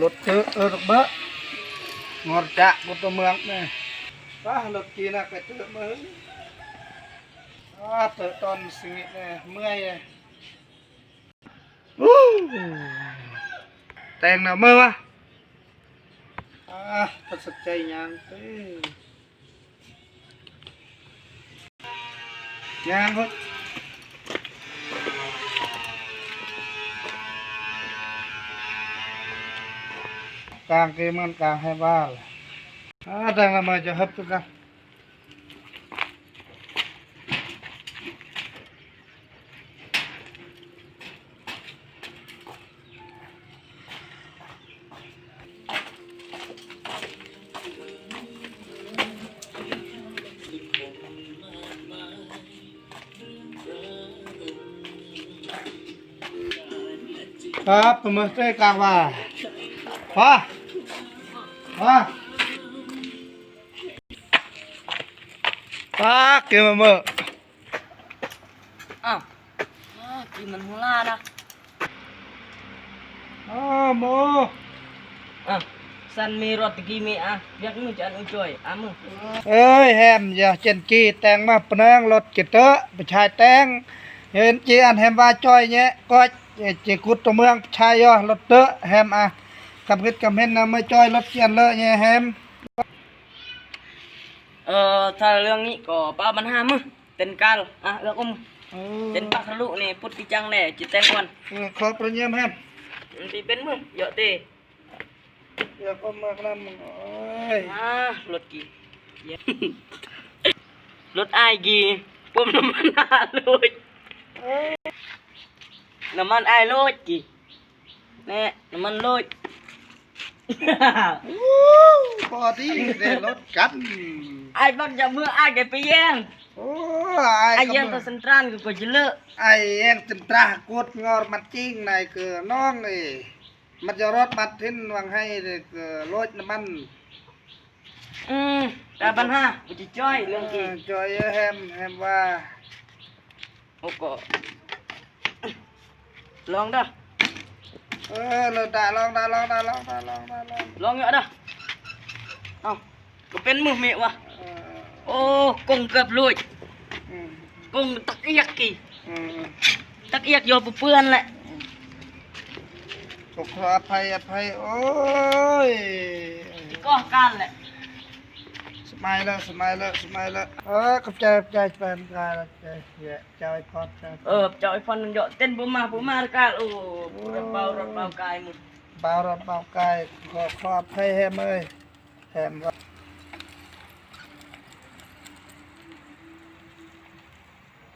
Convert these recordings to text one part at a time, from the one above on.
รถเจอเออรถเบะงอจะบนตัวเมืองนี่ป้ารถกีน่ะไปเจอเมืองอ้าเปิดตอนสิงห์เนี่ยเมื่อยเลยอู้แต่งหน้ามือวะอ่าประสบใจยังเต้ยังหม กลางเกมันกลางให้บ้านอ่าแต่งละมาจะ มือเต้กลางว่าพอพอป้าเกี่ยวมาเมื่ออ้าวอ้าวกินมันหัวล่านะอ้าโมอะสันมีรถตะกี้มีอะอยากมึงจะอันอุ้ยจ่อยอะมึงเอ้ยแฮมอย่าเจนกี้แต่งมาปะเนงรถกิเตอประชายแต่งเห็นจีอันแฮมว่าจ้อยเนี่ยก็จีกุดตัวเมืองชายย่อรถเตอแฮมอะ กำคิดกำเห็นนะไม่จ้อยรถเกียนเลอะเนี่ยแฮมเอ่อถ้าเรื่องนี้ก็ป้ามันห้ามึงเต้นกาลอะเรื่องอมเต้นปักทะลุนี่พุทธิจังแน่จิตแตงวันเออขอประเยี่ยมแฮมมันสิเป็นมึงเยอะเต้อย่าก็มากนะมึงโอ้ยอ่ารถกี่เหี้ยรถไอ้ายกี่ปุ่มน้ำมันห้าโลดน้ำมันไอ้ายโลดกี่แน่น้ำมันโลด พอที่ได้รถกัน ไอ้ายบักจะมือไอ้ายแกไปแย่ง โอ้ ไอ้ ย แย่งตัวสันตรานก็กว่าจะเลิก ไอ้เอ็งจินตรากดงอรมัดจริงในายคือน้องนี่มันจะรถมัดทิ้นวังให้เลยคือรถน้ำมัน อืมแต่ปัญหากูจะจ้อยเรื่องกี่ จอยแฮมแฮมว่า โอ้ก็ลอง เด้อเออเราได้ลองได้ลองได้ลองได้ลองได้ลองลองเยอะเด้อเอาก็เป็นมือเมะวะเออโอ้กงเกือบลุยอืมกงตักเอียกกี่อืมตักเอียกโยบเปื้อนแหละขอขออภัยอภัยโอ้ยก็การแหละสมัยแล้วสมัยแล้วสมัยแล้วเออขอบใจขอบใจเป็นกายใจเหี้ยใจพอดใจเออเจ้าไอ้ฟันมันเยอะเต้นบ่มาบ่มากาโอ้รถเบารถ เบากายมึงเบารถเบากายขอขออภัยแฮมเอ้ยแฮมว่า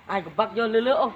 ไอ้ก็บักโยนเรื่อยๆโอ้